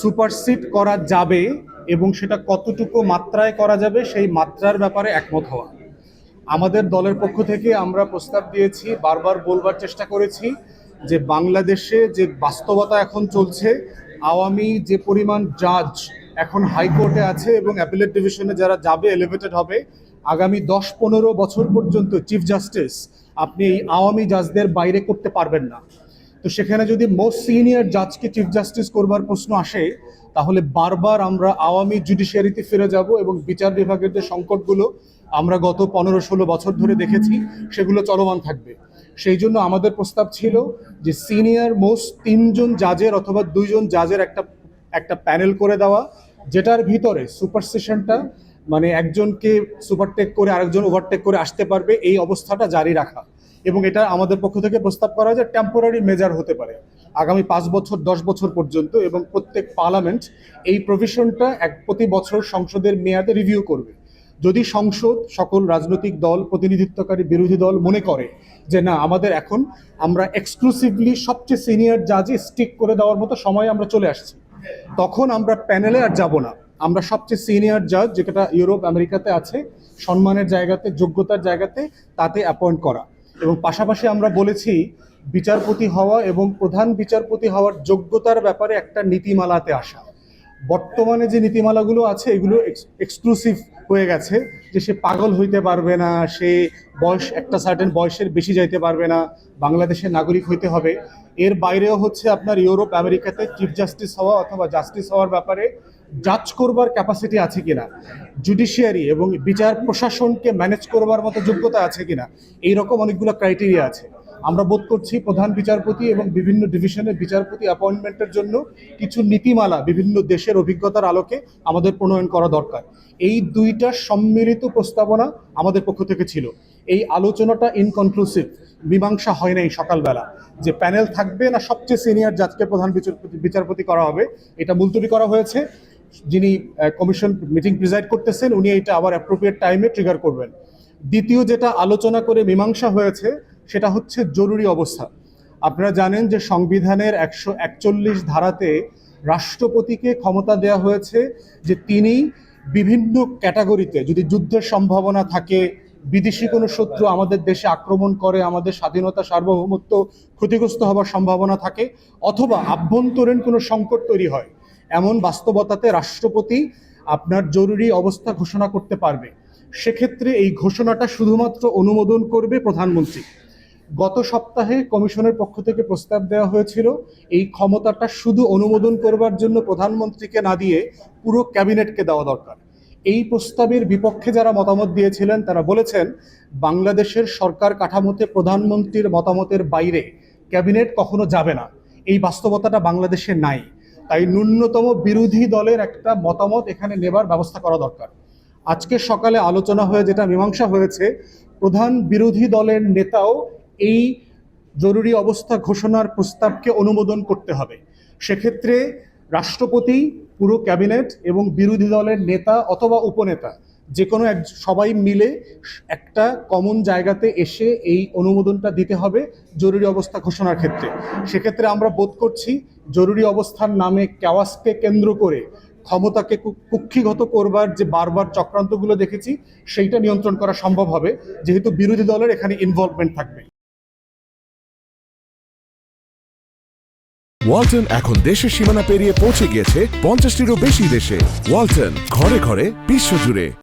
Supersede করা যাবে এবং সেটা কতটুকু মাত্রায় করা যাবে সেই মাত্রার ব্যাপারে একমত হওয়া। আমাদের দলের পক্ষ থেকে আমরা প্রস্তাব দিয়েছি, বারবার বলবার চেষ্টা করেছি যে বাংলাদেশে যে বাস্তবতা এখন চলছে, আওয়ামী যে পরিমাণ জাজ এখন হাইকোর্টে আছে এবং অ্যাপিলেট ডিভিশনে যারা যাবে এলিভেটেড হবে, আগামী দশ পনেরো বছর পর্যন্ত চিফ জাস্টিস আপনি এই আওয়ামী জাজদের বাইরে করতে পারবেন না। তো সেখানে যদি মোস্ট সিনিয়র জাজকে চিফ জাস্টিস করবার প্রশ্ন আসে, তাহলে বারবার আমরা আওয়ামী জুডিশিয়ারিতে ফিরে যাব এবং বিচার বিভাগের যে সংকটগুলো আমরা গত পনেরো ষোলো বছর ধরে দেখেছি, সেগুলো চলমান থাকবে। সেই জন্য আমাদের প্রস্তাব ছিল যে সিনিয়র মোস্ট তিনজন জাজের অথবা দুইজন জাজের একটা একটা প্যানেল করে দেওয়া, যেটার ভিতরে সুপারসেশনটা মানে একজনকে সুপারটেক করে আরেকজন ওভারটেক করে আসতে পারবে, এই অবস্থাটা জারি রাখা। এবং এটা আমাদের পক্ষ থেকে প্রস্তাব করা যে টেম্পোরারি মেজার হতে পারে। আগামী পাঁচ বছর, দশ বছর পর্যন্ত এবং প্রত্যেক পার্লামেন্ট এই প্রভিশনটা এক প্রতি বছর সংসদের মেয়াদে রিভিউ করবে। যদি সংসদ, সকল রাজনৈতিক দল, প্রতিনিধিত্বকারী বিরোধী দল মনে করে যে না, আমাদের এখন আমরা এক্সক্লুসিভলি সবচেয়ে সিনিয়র জাজে স্টিক করে দেওয়ার মতো সময় আমরা চলে আসছি, তখন আমরা প্যানেলে আর যাব না। আমরা সবচেয়ে সিনিয়র জাজ যেটা ইউরোপ, আমেরিকাতে আছে, সম্মানের জায়গাতে, যোগ্যতার জায়গাতে, তাতে অ্যাপয়েন্ট করা। এবং পাশাপাশি আমরা বলেছি বিচারপতি হওয়া এবং প্রধান বিচারপতি হওয়ার যোগ্যতার ব্যাপারে একটা নীতিমালাতে আসা। বর্তমানে যে নীতিমালাগুলো আছে, এগুলো এক্সক্লুসিভ হয়ে গেছে যে সে পাগল হইতে পারবে না, সে বয়স, একটা সার্টেন বয়সের বেশি যাইতে পারবে না, বাংলাদেশের নাগরিক হইতে হবে। এর বাইরেও হচ্ছে আপনার ইউরোপ, আমেরিকাতে চিফ জাস্টিস হওয়া অথবা জাস্টিস হওয়ার ব্যাপারে জাজ করবার ক্যাপাসিটি আছে কিনা? জুডিশিয়ারি এবং বিচার প্রশাসনকে ম্যানেজ করবার মতো যোগ্যতা আছে কিনা? এইরকম অনেকগুলো ক্রাইটেরিয়া আছে। আমরা বোধ করছি প্রধান বিচারপতি এবং বিভিন্ন ডিভিশনের বিচারপতি অ্যাপয়েন্টমেন্টের জন্য কিছু নীতিমালা বিভিন্ন দেশের অভিজ্ঞতার আলোকে আমাদের প্রণয়ন করা দরকার। এই দুইটা সম্মিলিত প্রস্তাবনা আমাদের পক্ষ থেকে ছিল। এই আলোচনাটা ইনকনক্লুসিভ মীমাংসা হয় নাই সকালবেলা। যে প্যানেল থাকবে না সবচেয়ে সিনিয়র জাজকে প্রধান বিচারপতি বিচারপতি করা হবে, এটা মুলতবি করা হয়েছে। যিনি কমিশন মিটিং প্রিজাইড করতেছেন, উনি এটা আবার অ্যাপ্রোপ্রিয়েট টাইমে ট্রিগার করবেন। দ্বিতীয় যেটা আলোচনা করে মীমাংসা হয়েছে, সেটা হচ্ছে জরুরি অবস্থা। আপনারা জানেন যে সংবিধানের একশো একচল্লিশ ধারাতে রাষ্ট্রপতিকে ক্ষমতা দেওয়া হয়েছে যে তিনি বিভিন্ন ক্যাটাগরিতে, যদি যুদ্ধের সম্ভাবনা থাকে, বিদেশি কোনো শত্রু আমাদের দেশে আক্রমণ করে, আমাদের স্বাধীনতা সার্বভৌমত্ব ক্ষতিগ্রস্ত হওয়ার সম্ভাবনা থাকে, অথবা আভ্যন্তরীণ কোনো সংকট তৈরি হয় এমন বাস্তবতাতে রাষ্ট্রপতি আপনার জরুরি অবস্থা ঘোষণা করতে পারবে। সেক্ষেত্রে এই ঘোষণাটা শুধুমাত্র অনুমোদন করবে প্রধানমন্ত্রী। গত সপ্তাহে কমিশনের পক্ষ থেকে প্রস্তাব দেওয়া হয়েছিল, এই ক্ষমতাটা শুধু অনুমোদন করবার জন্য প্রধানমন্ত্রীকে না দিয়ে পুরো ক্যাবিনেটকে দেওয়া দরকার। এই প্রস্তাবের বিপক্ষে যারা মতামত দিয়েছিলেন, তারা বলেছেন, বাংলাদেশের সরকার কাঠামোতে প্রধানমন্ত্রীর মতামতের বাইরে ক্যাবিনেট কখনো যাবে না। এই বাস্তবতাটা বাংলাদেশে নাই। তাই ন্যূনতম বিরোধী দলের একটা মতামত এখানে নেবার ব্যবস্থা করা দরকার। আজকে সকালে আলোচনা হয়ে যেটা মীমাংসা হয়েছে, প্রধান বিরোধী দলের নেতাও এই জরুরি অবস্থা ঘোষণার প্রস্তাবকে অনুমোদন করতে হবে। সেক্ষেত্রে রাষ্ট্রপতি, পুরো ক্যাবিনেট এবং বিরোধী দলের নেতা অথবা উপনেতা যে কোনো এক, সবাই মিলে একটা কমন জায়গাতে এসে এই অনুমোদনটা দিতে হবে জরুরি অবস্থা ঘোষণার ক্ষেত্রে। সেক্ষেত্রে আমরা বোধ করছি জরুরি অবস্থার নামে ক্যাওয়াসকে কেন্দ্র করে ক্ষমতাকে কুক্ষিগত করবার যে বারবার চক্রান্তগুলো দেখেছি, সেইটা নিয়ন্ত্রণ করা সম্ভব হবে। যেহেতু বিরোধী দলের এখানে ইনভলভমেন্ট থাকবে। ওয়ালটন এখন দেশের সীমানা পেরিয়ে পৌঁছে গিয়েছে পঞ্চাশটিরও বেশি দেশে। ওয়ালটন ঘরে ঘরে বিশ্বজুড়ে।